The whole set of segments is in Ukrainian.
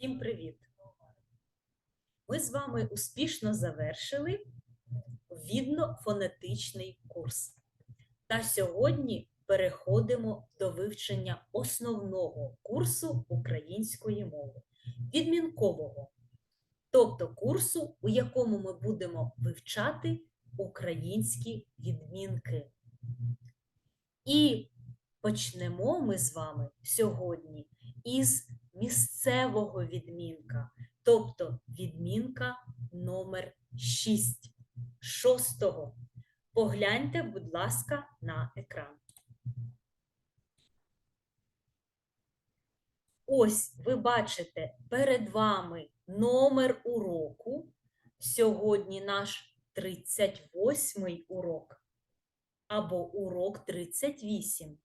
Всім привіт! Ми з вами успішно завершили відно-фонетичний курс. Та сьогодні переходимо до вивчення основного курсу української мови, відмінкового, тобто курсу, у якому ми будемо вивчати українські відмінки. І почнемо ми з вами сьогодні із місцевого відмінка, тобто відмінка номер 6, шостого. Погляньте, будь ласка, на екран. Ось ви бачите перед вами номер уроку. Сьогодні наш 38 урок або урок 38.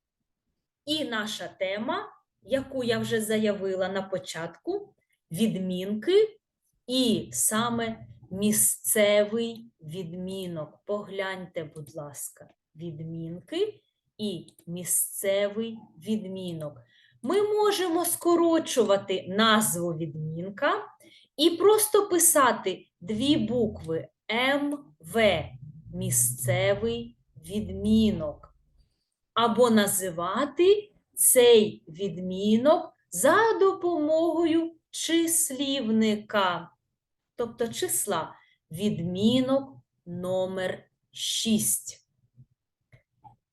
І наша тема яку я вже заявила на початку, відмінки і саме місцевий відмінок. Погляньте, будь ласка, відмінки і місцевий відмінок. Ми можемо скорочувати назву відмінка і просто писати дві букви МВ місцевий відмінок. Або називати цей відмінок за допомогою числівника, тобто числа відмінок номер 6.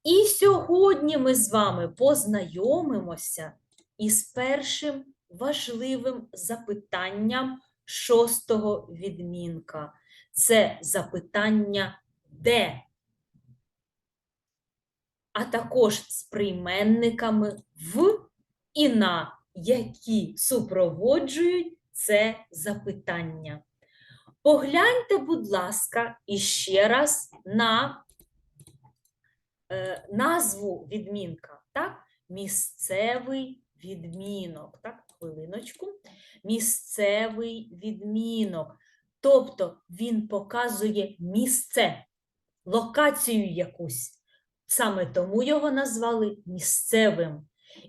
І сьогодні ми з вами познайомимося із першим важливим запитанням шостого відмінка. Це запитання де? А також з прийменниками в і на, які супроводжують це запитання. Погляньте, будь ласка, іще раз на е, назву відмінка, так? Місцевий відмінок. Так, хвилиночку. Місцевий відмінок. Тобто він показує місце, локацію якусь. Саме тому його назвали місцевим.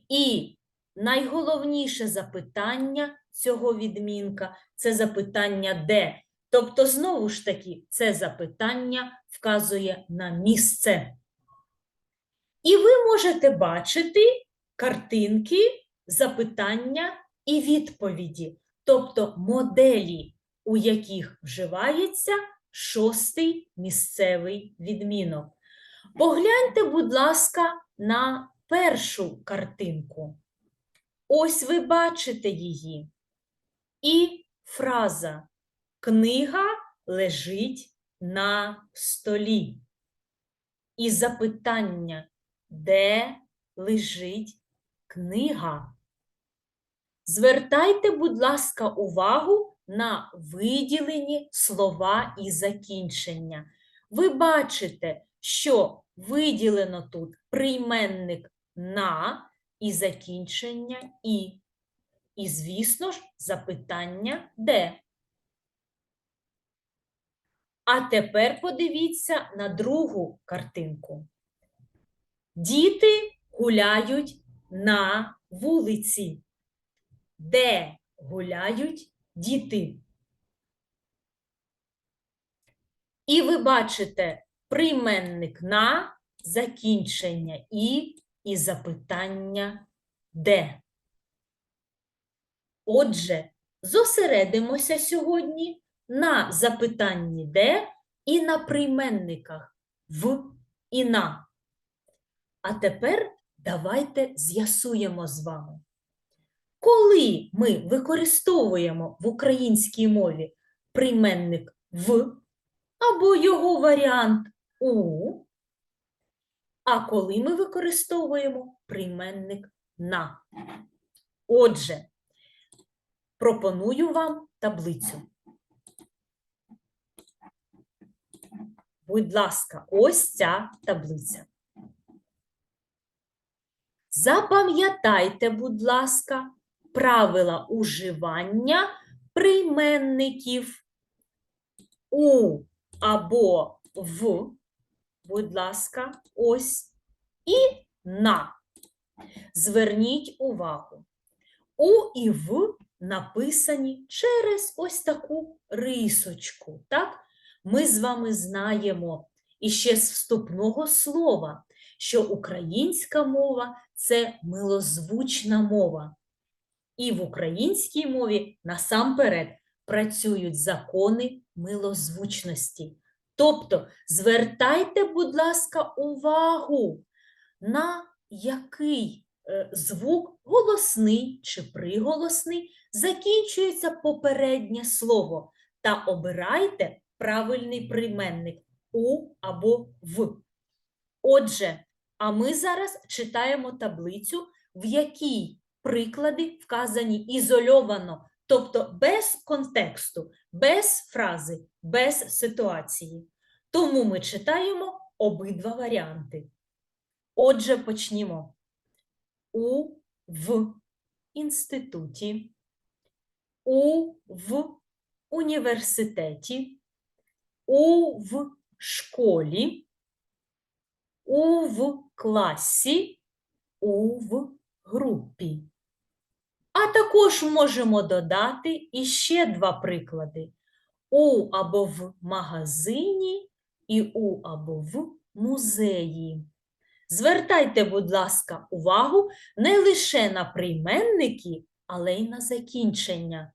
І найголовніше запитання цього відмінка це запитання де. Тобто, знову ж таки, це запитання вказує на місце. І ви можете бачити картинки, запитання і відповіді, тобто моделі, у яких вживається шостий місцевий відмінок. Погляньте, будь ласка, на першу картинку. Ось ви бачите її. І фраза Книга лежить на столі. І запитання, де лежить книга? Звертайте, будь ласка, увагу на виділені слова і закінчення. Ви бачите, що виділено тут прийменник на і закінчення і. І, звісно ж, запитання де. А тепер подивіться на другу картинку. Діти гуляють на вулиці. Де гуляють діти? І ви бачите прийменник на, закінчення і і запитання де. Отже, зосередимося сьогодні на запитанні де і на прийменниках в і на. А тепер давайте з'ясуємо з вами. Коли ми використовуємо в українській мові прийменник в або його варіант у, а коли ми використовуємо прийменник на. Отже, пропоную вам таблицю. Будь ласка, ось ця таблиця. Запам'ятайте, будь ласка, правила уживання прийменників у або в, будь ласка, ось, і на. Зверніть увагу. У і в написані через ось таку рисочку. Так? Ми з вами знаємо іще з вступного слова, що українська мова це милозвучна мова. І в українській мові насамперед працюють закони милозвучності. Тобто звертайте, будь ласка, увагу, на який е, звук голосний чи приголосний закінчується попереднє слово та обирайте правильний прийменник у або в. Отже, а ми зараз читаємо таблицю, в якій приклади вказані ізольовано, тобто без контексту, без фрази, без ситуації. Тому ми читаємо обидва варіанти. Отже, почнімо. У в інституті, у в університеті, у в школі, у в класі, у в групі. А також можемо додати іще два приклади: у або в магазині і у або в музеї. Звертайте, будь ласка, увагу не лише на прийменники, але й на закінчення.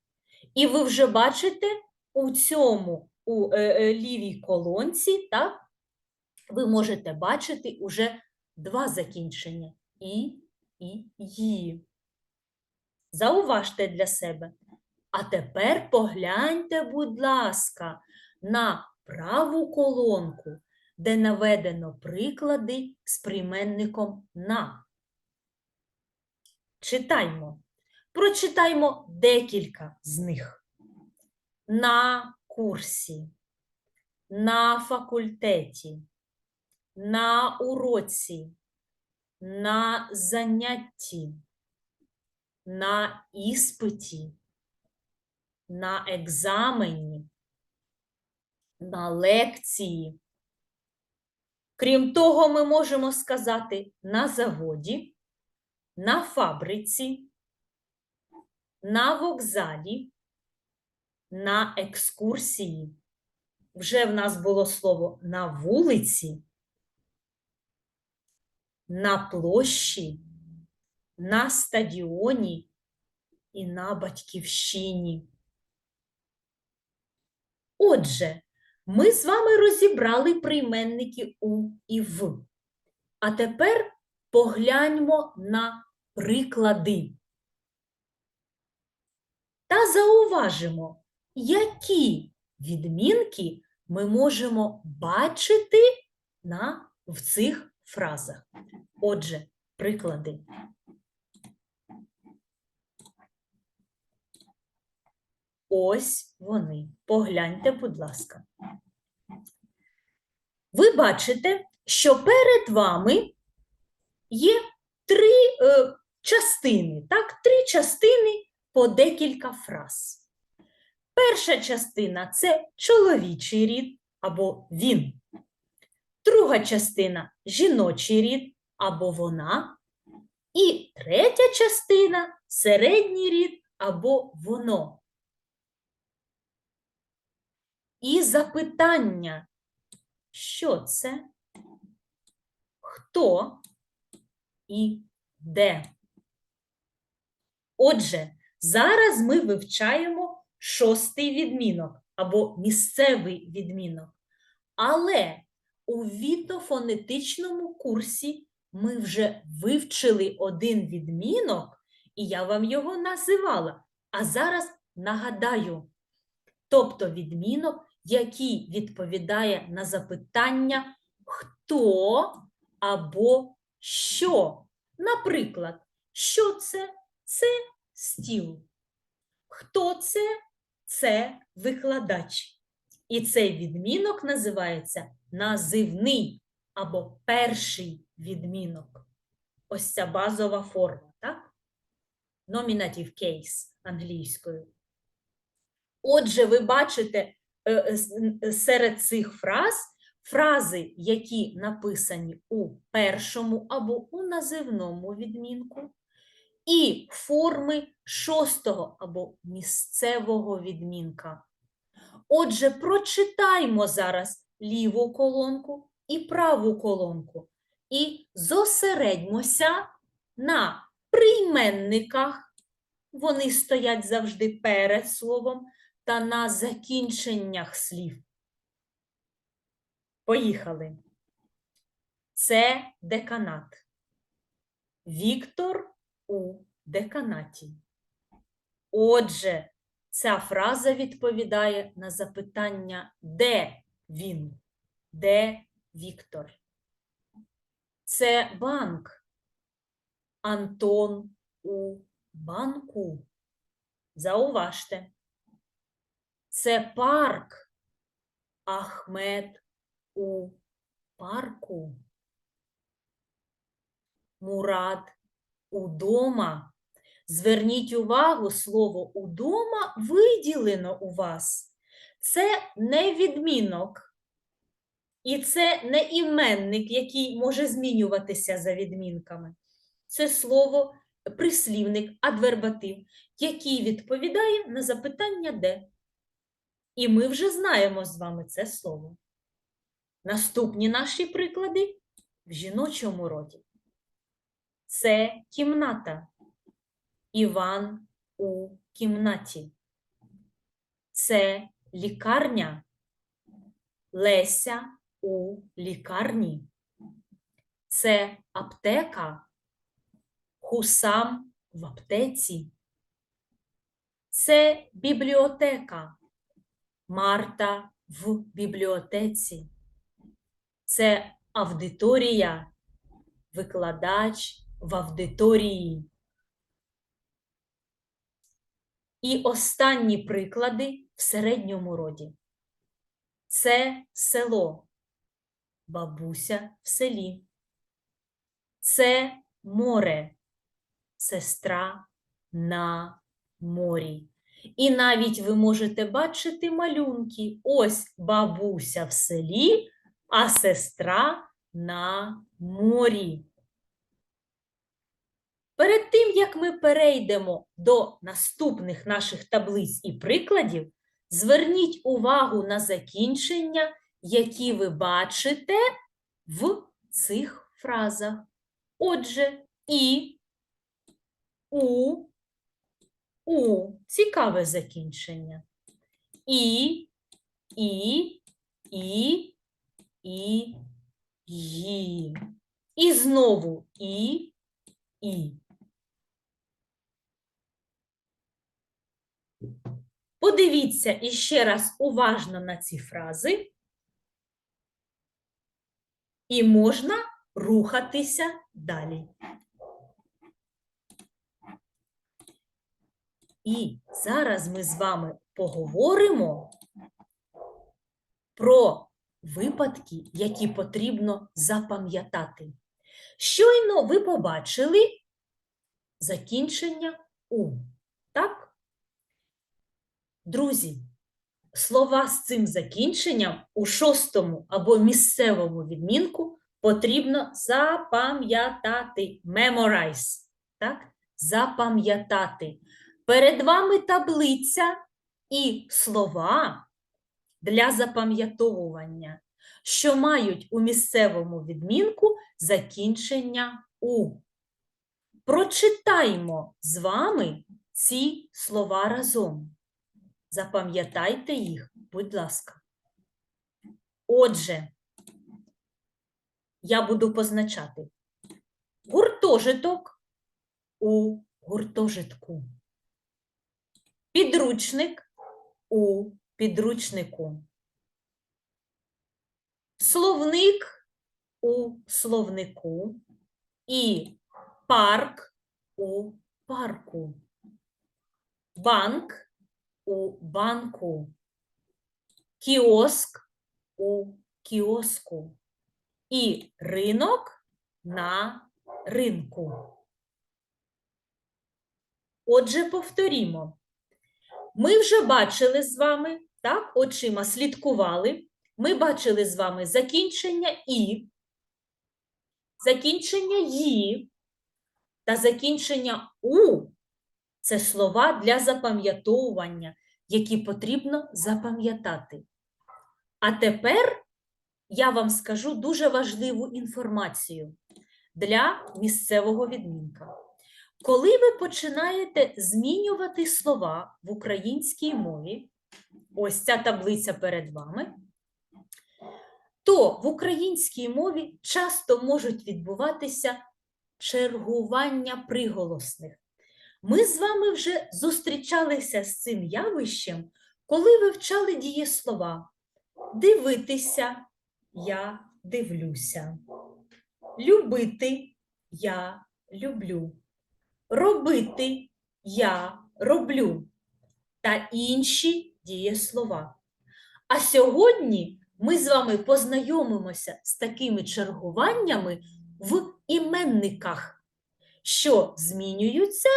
І ви вже бачите у цьому у е, е, лівій колонці, так, ви можете бачити уже два закінчення і, і, ї. Зауважте для себе. А тепер погляньте, будь ласка, на праву колонку, де наведено приклади з прийменником на. Читаймо. Прочитаймо декілька з них. На курсі, на факультеті, на уроці, на занятті, на іспиті, на екзамені, на лекції. Крім того, ми можемо сказати на заводі, на фабриці, на вокзалі, на екскурсії. Вже в нас було слово на вулиці, на площі, на стадіоні і на батьківщині. Отже, ми з вами розібрали прийменники у і в. А тепер погляньмо на приклади. Та зауважимо, які відмінки ми можемо бачити на, в цих фразах. Отже, приклади. Ось вони. Погляньте, будь ласка. Ви бачите, що перед вами є три е, частини, так? Три частини по декілька фраз. Перша частина це чоловічий рід або він. Друга частина жіночий рід або вона. І третя частина середній рід або воно. І запитання, що це, хто і де. Отже, зараз ми вивчаємо шостий відмінок або місцевий відмінок. Але у вітофонетичному курсі ми вже вивчили один відмінок, і я вам його називала. А зараз нагадаю, тобто відмінок, який відповідає на запитання хто або що. Наприклад, що це? Це стіл. Хто це? Це викладач. І цей відмінок називається називний або перший відмінок. Ось ця базова форма, так? Nominative case англійською. Отже, ви бачите серед цих фраз фрази, які написані у першому або у називному відмінку, і форми шостого або місцевого відмінка. Отже, прочитаймо зараз ліву колонку і праву колонку і зосередьмося на прийменниках. Вони стоять завжди перед словом та на закінченнях слів. Поїхали. Це деканат. Віктор у деканаті. Отже, ця фраза відповідає на запитання, де він, де Віктор. Це банк. Антон у банку. Зауважте. Це парк. Ахмед у парку. Мурад удома. Зверніть увагу, слово удома виділено у вас. Це не відмінок, і це не іменник, який може змінюватися за відмінками. Це слово прислівник, адвербатив, який відповідає на запитання де. І ми вже знаємо з вами це слово. Наступні наші приклади в жіночому роді. Це кімната. Іван у кімнаті. Це лікарня. Леся у лікарні. Це аптека. Хусам в аптеці. Це бібліотека. Марта в бібліотеці. Це аудиторія. Викладач в аудиторії. І останні приклади в середньому роді. Це село, бабуся в селі. Це море, сестра на морі. І навіть ви можете бачити малюнки. Ось бабуся в селі, а сестра на морі. Перед тим, як ми перейдемо до наступних наших таблиць і прикладів, зверніть увагу на закінчення, які ви бачите в цих фразах. Отже, і, у, у цікаве закінчення. І, і, і, і, ї. І знову і, і. Подивіться іще раз уважно на ці фрази, і можна рухатися далі. І зараз ми з вами поговоримо про випадки, які потрібно запам'ятати. Щойно ви побачили закінчення у, так? Друзі, слова з цим закінченням у шостому або місцевому відмінку потрібно запам'ятати. Memorize. Так? Запам'ятати. Перед вами таблиця і слова для запам'ятовування, що мають у місцевому відмінку закінчення у. Прочитаймо з вами ці слова разом. Запам'ятайте їх, будь ласка. Отже, я буду позначати гуртожиток у гуртожитку. Підручник у підручнику. Словник у словнику і парк у парку. Банк у банку, кіоск у кіоску і ринок на ринку. Отже, повторімо. Ми вже бачили з вами, так, очима слідкували. Ми бачили з вами закінчення і, закінчення «ї» та закінчення у це слова для запам'ятовування, які потрібно запам'ятати. А тепер я вам скажу дуже важливу інформацію для місцевого відмінка. Коли ви починаєте змінювати слова в українській мові, ось ця таблиця перед вами, то в українській мові часто можуть відбуватися чергування приголосних. Ми з вами вже зустрічалися з цим явищем, коли вивчали дієслова. Дивитися я дивлюся. Любити я люблю. Робити я роблю та інші дієслова. А сьогодні ми з вами познайомимося з такими чергуваннями в іменниках, що змінюються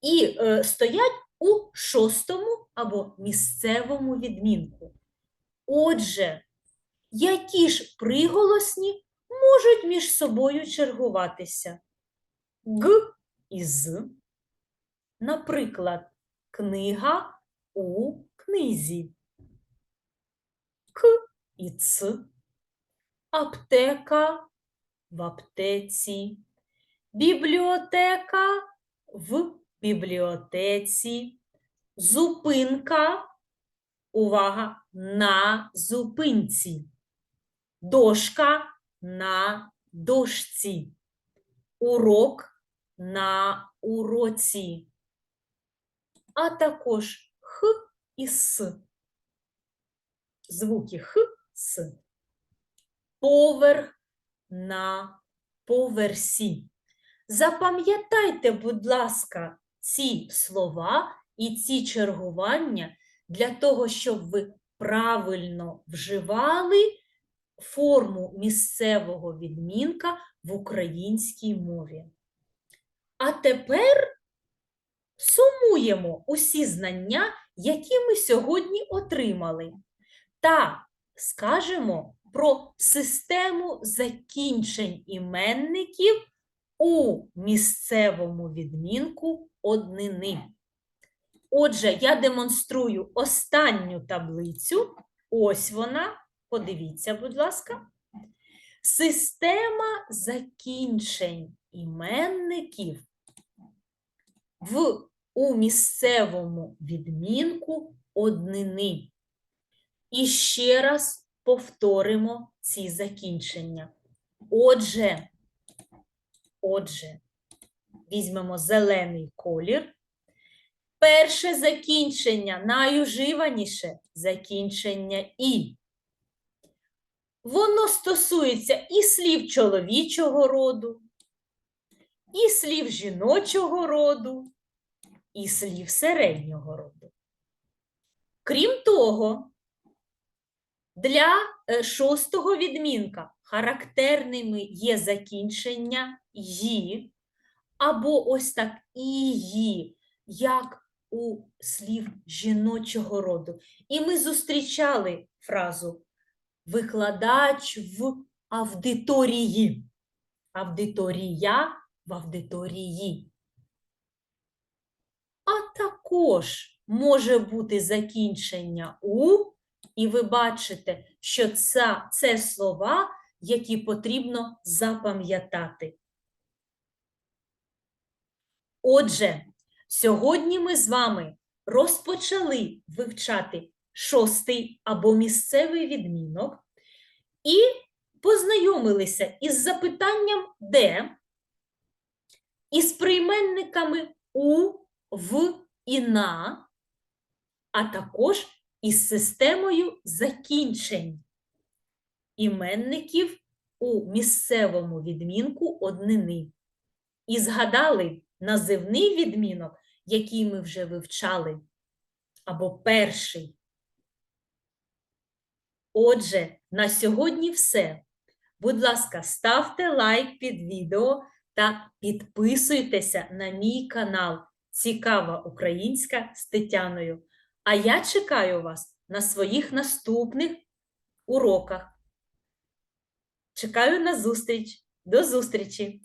і е, стоять у шостому або місцевому відмінку. Отже, які ж приголосні можуть між собою чергуватися? Г і з. Наприклад, книга у книзі. К і ц. Аптека в аптеці. Бібліотека в бібліотеці. Зупинка. Увага на зупинці. Дошка на дошці. Урок на уроці. А також х і с. Звуки х, с. Поверх на поверсі. Запам'ятайте, будь ласка, ці слова і ці чергування для того, щоб ви правильно вживали форму місцевого відмінка в українській мові. А тепер сумуємо усі знання, які ми сьогодні отримали, та скажемо про систему закінчень іменників у місцевому відмінку однини. Отже, я демонструю останню таблицю. Ось вона. Подивіться, будь ласка. Система закінчень іменників в у місцевому відмінку однини. І ще раз повторимо ці закінчення. Отже, отже, візьмемо зелений колір. Перше закінчення, найуживаніше закінчення І. Воно стосується і слів чоловічого роду, і слів жіночого роду, і слів середнього роду. Крім того, для е, шостого відмінка характерними є закінчення «ї» або ось так «ії», як у слів жіночого роду. І ми зустрічали фразу викладач в аудиторії. Аудиторія в аудиторії. А також може бути закінчення у, і ви бачите, що це, це слова, які потрібно запам'ятати. Отже, сьогодні ми з вами розпочали вивчати шостий або місцевий відмінок і познайомилися із запитанням де, із прийменниками у, в і на, а також із системою закінчень іменників у місцевому відмінку однини. І згадали називний відмінок, який ми вже вивчали, або перший. Отже, на сьогодні все. Будь ласка, ставте лайк під відео та підписуйтеся на мій канал Цікава Українська з Тетяною. А я чекаю вас на своїх наступних уроках. Чекаю на зустріч. До зустрічі!